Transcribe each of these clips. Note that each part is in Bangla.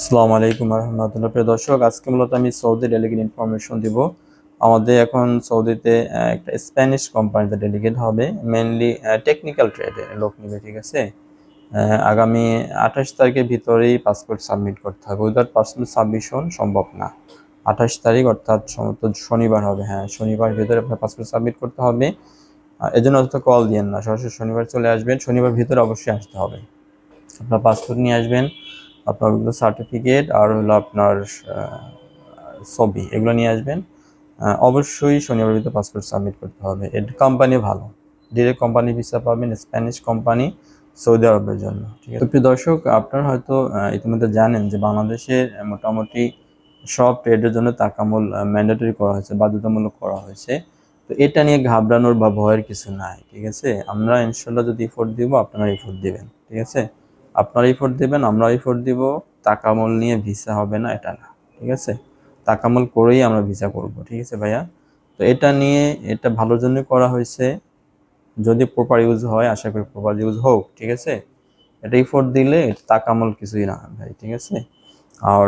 আসসালামু আলাইকুম রহমতুল্লাহ। প্রিয় দর্শক, আজকে মূলত আমি সৌদি ডেলিগেট ইনফরমেশন দিব। আমাদের এখন সৌদিতে একটা স্প্যানিশ কোম্পানিতে ডেলিগেট হবে মেনলি টেকনিক্যাল ট্রেডে লোক নেবে, ঠিক আছে? আগামী আঠাশ তারিখের ভিতরেই পাসপোর্ট সাবমিট করতে হবে। উইদাউট পাসপোর্ট সাবমিশন সম্ভব না। আঠাশ তারিখ, অর্থাৎ সম্ভবত শনিবার হবে। হ্যাঁ শনিবার ভিতরে আপনার পাসপোর্ট সাবমিট করতে হবে। এজন্য অত কল দিয়েন না। সরাসরি শনিবার চলে আসবেন। শনিবার ভিতরে অবশ্যই আসতে হবে। আপনার পাসপোর্ট নিয়ে আসবেন। আপনার ওগুলো সার্টিফিকেট আর হলো আপনার ছবি, এগুলো নিয়ে আসবেন। অবশ্যই শনিবার ভিতরে পাসপোর্ট সাবমিট করতে হবে। এর কোম্পানি ভালো। ডিরেক্ট কোম্পানি ভিসা পাবেন স্প্যানিশ কোম্পানি সৌদি আরবের জন্য। ঠিক আছে? প্রিয় দর্শক, আপনারা হয়তো ইতিমধ্যে জানেন যে বাংলাদেশের মোটামুটি সব ট্রেডের জন্য তাকামূল ম্যান্ডেটরি করা হয়েছে, বাধ্যতামূলক করা হয়েছে। তো এটা নিয়ে ঘাবড়ানোর বা ভয়ের কিছু নাই, ঠিক আছে? আমরা ইনশাল্লাহ যদি ইফোর্ট দিব, আপনারা ইফোর্ট দিবেন, ঠিক আছে? আপনারা ইফোর্ট দেবেন আমরা ইফোর্ট দিব। তাকামল নিয়ে ভিসা হবে না, এটা না, ঠিক আছে? তাকামল করেই আমরা ভিসা করব, ঠিক আছে ভাইয়া? তো এটা নিয়ে এটা ভালোর জন্য করা হয়েছে। যদি প্রপার ইউজ হয়, আশা করি প্রপার ইউজ হোক, ঠিক আছে? এটা ইফোর্ট দিলে তাকামল কিছুই না ভাই, ঠিক আছে? আর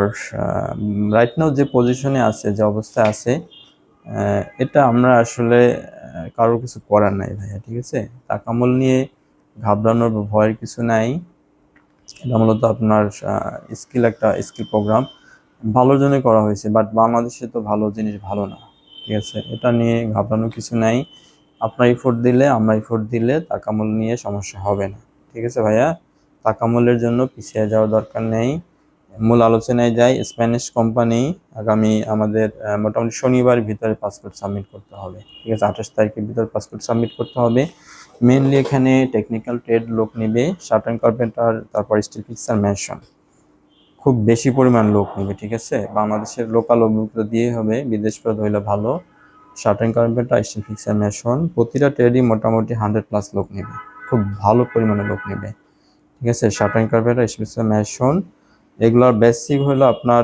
রাইট নাও যে পজিশনে আছে, যে অবস্থায় আছে এটা আমরা আসলে কারোর কিছু করার নাই ভাইয়া, ঠিক আছে? তাকামল নিয়ে ঘাবড়ানোর ভয়ের কিছু নাই। এটা মূলত আপনার স্কিল একটা স্কিল প্রোগ্রাম ভালোর জন্য করা হয়েছে বাট বাংলাদেশে তো ভালো জিনিস ভালো না, ঠিক আছে? এটা নিয়ে ঘাবড়ানোর কিছু নাই। আপনার ইফোর্ট দিলে, আমরা ইফোর্ট দিলে তাকামূল নিয়ে সমস্যা হবে না, ঠিক আছে ভাইয়া? তাকামূলের জন্য পিছিয়ে যাওয়ার দরকার নেই। মূল আলোচনায় যাই, স্প্যানিশ কোম্পানি আগামী আমাদের মোটামুটি শনিবার ভিতরে পাসপোর্ট সাবমিট করতে হবে। ঠিক আছে, আঠাশ তারিখের ভিতরে পাসপোর্ট সাবমিট করতে হবে। মেনলি এখানে টেকনিক্যাল ট্রেড লোক নেবে শার্টেন কার্পেন্টার তারপর স্টিল ফিক্সার মেশন খুব বেশি পরিমাণ লোক নেবে, ঠিক আছে? বাংলাদেশের লোকাল অভিজ্ঞতা দিয়ে হবে, বিদেশ ফেরত হইলে ভালো। শার্টেন কার্পেন্টার স্টিল ফিক্সার মেশন প্রতিটা ট্রেডই মোটামুটি হান্ড্রেড প্লাস লোক নেবে। খুব ভালো পরিমাণে লোক নেবে। ঠিক আছে শার্টেন কার্পেন্টার স্টিল ফিক্সার মেশন এগুলোর বেসিক হলো আপনার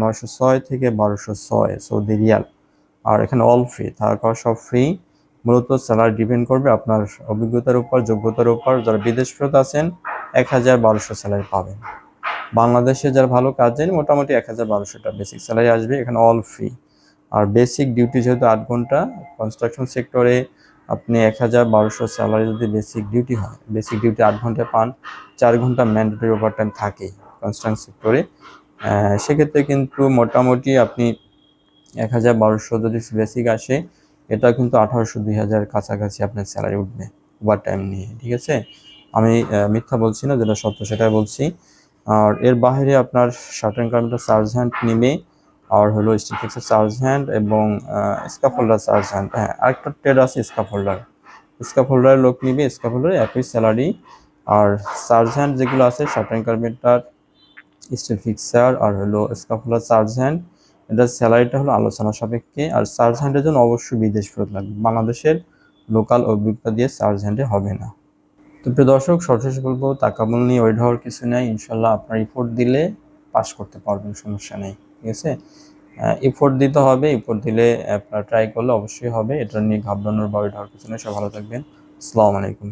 নয়শো ছয় থেকে বারোশো ছয়, সৌদি রিয়াল। আর এখানে অল ফ্রি থাকা সব ফ্রি মূলত স্যালারি ডিপেন্ড করবে আপনার অভিজ্ঞতার উপর, যোগ্যতার উপর। যারা বিদেশ ফেরত আছেন, এক হাজার বারোশো স্যালারি পাবেন। বাংলাদেশে যারা ভালো কাজ জানেন মোটামুটি এক হাজার বারোশোটা বেসিক স্যালারি আসবে, এখানে অল ফ্রি আর বেসিক ডিউটি যেহেতু আট ঘণ্টা কনস্ট্রাকশন সেক্টরে আপনি এক হাজার বারোশো স্যালারি যদি বেসিক ডিউটি হয় বেসিক ডিউটি আট ঘণ্টা পান, চার ঘণ্টা ম্যান্ডেটরি ওভার টাইম থাকেই। কনস্ট্রাকশন সেক্টরে সেক্ষেত্রে কিন্তু মোটামুটি আপনি এক হাজার বারোশো যদি বেসিক আসে, এটা কিন্তু আঠারোশো, দুই হাজার কাছাকাছি আপনার স্যালারি উঠবে ওভার টাইম নিয়ে, ঠিক আছে? আমি মিথ্যা বলছি না, যেটা সত্য সেটাই বলছি। আর এর বাইরে আপনার শার্টেন কার্পেন্টার চার্জ হ্যান্ড নেবে, আর হলো স্টিল ফিক্সের চার্জ হ্যান্ড এবং স্কাফোল্ডার চার্জ হ্যান্ড হ্যাঁ আরেকটা ট্রেড আছে স্কাফোল্ডার স্কাফোল্ডারের লোক নিবে স্কাফোল্ডারে একই স্যালারি আর চার্জ হ্যান্ড যেগুলো আছে শার্টেন কার্পেন্টার স্টিল ফিক্সার আর হলো স্কাফোল্ডার চার্জ হ্যান্ড এটার স্যালারিটা হলো আলোচনা সাপেক্ষে। আর চার্জ হ্যান্ডের জন্য অবশ্যই বিদেশ ফেরত লাগবে। বাংলাদেশের লোকাল অভিজ্ঞতা দিয়ে চার্জ হ্যান্ডে হবে না। তো প্রিয় দর্শক, সর্বশেষ বলব তাকামূল নিয়ে ওয়েট হওয়ার কিছু নেই। ইনশাল্লাহ আপনার রিপোর্ট দিলে পাস করতে পারবেন, সমস্যা নেই। ঠিক আছে? ইফোর্ট দিতে হবে। ইফোর্ট দিলে আপনার ট্রাই করলে অবশ্যই হবে। এটা নিয়ে ঘাবড়ানোর বা ওয়েট হওয়ার কিছু নেই। সব ভালো থাকবেন। আসসালামু আলাইকুম।